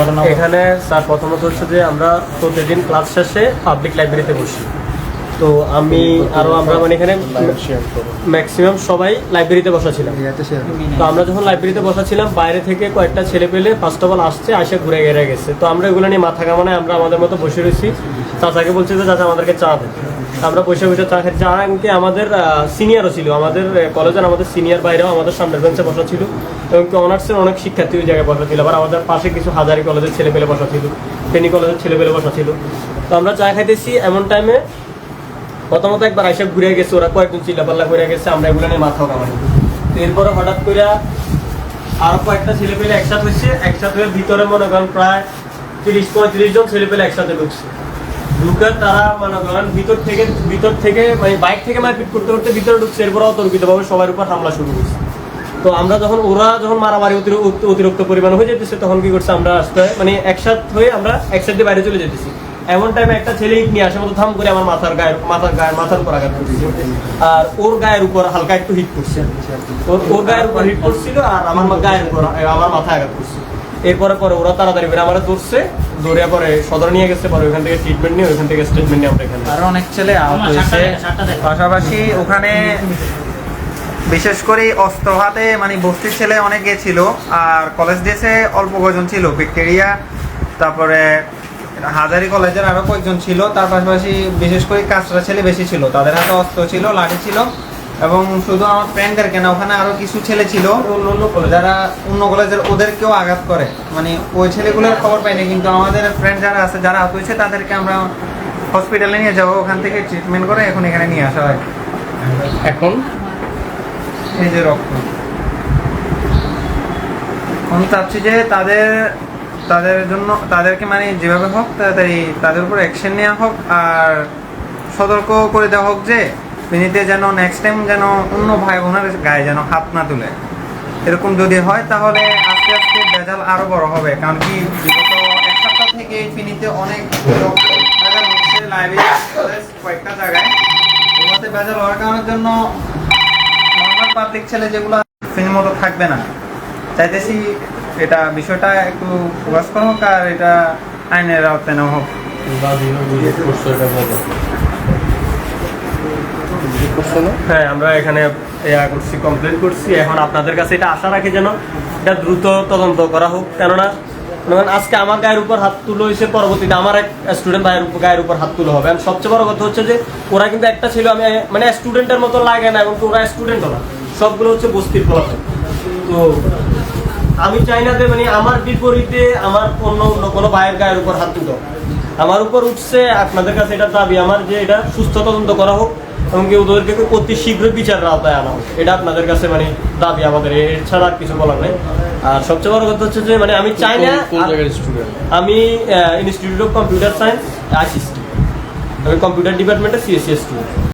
ঘটনা। এখানে স্যার প্রথমত হচ্ছে যে আমরা প্রতিদিন ক্লাস শেষে পাবলিক লাইব্রেরিতে বসি। তো আমি আরও আমরা মানে এখানে ম্যাক্সিমাম সবাই লাইব্রেরিতে বসা ছিলাম। তো আমরা যখন লাইব্রেরিতে বসা ছিলাম বাইরে থেকে কয়েকটা ছেলে পেলে ফার্স্ট অফ অল আসছে আসে ঘুরে গেড়ে গেছে। তো আমরা এগুলো নিয়ে মাথা কামানায় আমরা আমাদের মতো বসে রয়েছি। চাচাকে বলছি যে চাচা আমাদেরকে চা দেয় আমরা বসে বসে চা খাচ্ছি। চা এমনকি আমাদের সিনিয়রও ছিল। আমাদের কলেজের আমাদের সিনিয়র বাইরেও আমাদের সামনের বেঞ্চে বসা ছিল। এবং অনার্সের অনেক শিক্ষার্থী ওই জায়গায় বসা ছিল। আবার আমাদের পাশে কিছু হাজারি কলেজের ছেলে পেলে বসা ছিল। ফেনী কলেজের ছেলে পেলে বসা ছিল। তো আমরা চা খাইতেছি এমন টাইমে প্রথমত একবার আইসা ঘুরে গেছে, ওরা কয়েকজন চিল্লাপাল্লা ঘুরে গেছে, আমরা এগুলো নিয়ে মাথাও কামাই এরপরে হঠাৎ করে আরও কয়েকটা ছেলে পেলে একসাথে হয়েছে, একসাথে হয়ে ভিতরে মনে করেন প্রায় তিরিশ, পঁয়ত্রিশ জন ছেলে পেলে একসাথে ঢুকছে। ঢুকে তারা মনে করেন ভিতর থেকে ভিতর থেকে মানে বাইক থেকে মারপিট করতে করতে ভিতরে ঢুকছে, এরপর অতর্কিতভাবে সবার উপর হামলা শুরু করছে তো আমরা যখন, ওরা যখন মারামারি অতিরি- অতিরিক্ত পরিমাণ হয়ে যেতেছে তখন কি করছে, আমরা আসতে মানে একসাথ হয়ে আমরা একসাথে বাইরে চলে যেতেছি এমন টাইমে একটা ছেলে ইট নিয়ে আসে মতো থাম করে আমার মাথার গায়ের মাথার গায়ের মাথার উপর আঘাত করছিল আর ওর গায়ের উপর হালকা একটু হিট করছে। ওর ওর গায়ের উপর হিট করছিল আর আমার গায়ের উপর আমার মাথায় আঘাত করছে। এরপরে পরে ওরা তাড়াতাড়ি করে আমার ধরছে ধরে পরে সদর নিয়ে গেছে পরে ওইখান থেকে ট্রিটমেন্ট নিয়ে ওইখান থেকে স্টেটমেন্ট নিয়ে আমরা এখানে আরও অনেক ছেলে আহত হয়েছে। পাশাপাশি ওখানে বিশেষ করে অস্ত্র হাতে মানে বস্তির ছেলে অনেকে ছিল আর কলেজ ড্রেসে অল্প কজন ছিল। ভিক্টোরিয়া তারপরে হাজারি কলেজের আরও কয়েকজন ছিল তার পাশাপাশি বিশেষ করে কাঁচরা ছেলে বেশি ছিল। তাদের হাতে অস্ত্র ছিল লাঠি ছিল এবং শুধু আমার ফ্রেন্ডদের কেনা ওখানে আরও কিছু ছেলে ছিল যারা অন্য কলেজের ওদেরকেও আঘাত করে। মানে ওই ছেলেগুলোর খবর পাইনি কিন্তু আমাদের ফ্রেন্ড যারা আছে যারা আহত হয়েছে তাদেরকে আমরা হসপিটালে নিয়ে যাব ওখান থেকে ট্রিটমেন্ট করে এখন এখানে নিয়ে আসা হয়। এখন? এই যে রক্ত। আমি চাচ্ছি যে তাদের তাদের জন্য, তাদেরকে মানে যেভাবে হোক, তাড়াতাড়ি তাদের উপর অ্যাকশন নেওয়া হোক আর সতর্ক করে দেওয়া হোক যে বিনীতে যেন নেক্সট টাইম যেন অন্য ভাই বোনের গায়ে যেন হাত না তুলে। এরকম যদি হয় তাহলে আস্তে আস্তে ভেজাল আরও বড় হবে। কারণ কি, বিগত এক সপ্তাহ থেকে ফিনিতে অনেক কয়েকটা জায়গায়। ওগুলোতে ভেজাল হওয়ার কারণের জন্য নর্মাল পাবলিক ছেলে যেগুলো ফিল্মের মতো থাকবে না। চাইতেছি এটা বিষয়টা একটু ফোকাস করা হোক আর এটা আইনের আওতায় নেওয়া হোক। হ্যাঁ আমরা এখানে করছি কমপ্লেন করছি। এখন আপনাদের কাছে এটা আশা রাখি যেন এটা দ্রুত তদন্ত করা হোক। কেননা, মনে আজকে আমার গায়ের উপর হাত তুলো হয়েছে, পরবর্তীতে আমার এক স্টুডেন্ট ভাইয়ের উপর গায়ের উপর হাত তুলো হবে। আর সবচেয়ে বড় কথা হচ্ছে যে, ওরা কিন্তু একটা ছিল, আমি মানে স্টুডেন্টের মতো লাগে না এবং ওরা স্টুডেন্টও না। সবগুলো হচ্ছে বস্তির ফলাফল। তো আমি চাই না যে মানে আমার বিপরীতে আমার অন্য অন্য কোনো ভাইয়ের গায়ের উপর হাত তুলো আমার উপর উঠছে আপনাদের কাছে এটা দাবি আমার যে এটা সুস্থ তদন্ত করা হোক এবং কি ওদেরকে অতি শীঘ্র বিচারের আওতায় আনা হোক এটা আপনাদের কাছে মানে দাবি আমাদের এর ছাড়া আর কিছু বলার নেই। আর সবচেয়ে বড় কথা হচ্ছে যে মানে আমি চাই না আমি institute of computer science ICC আমি কম্পিউটার ডিপার্টমেন্টে সিএসসি স্টুডেন্ট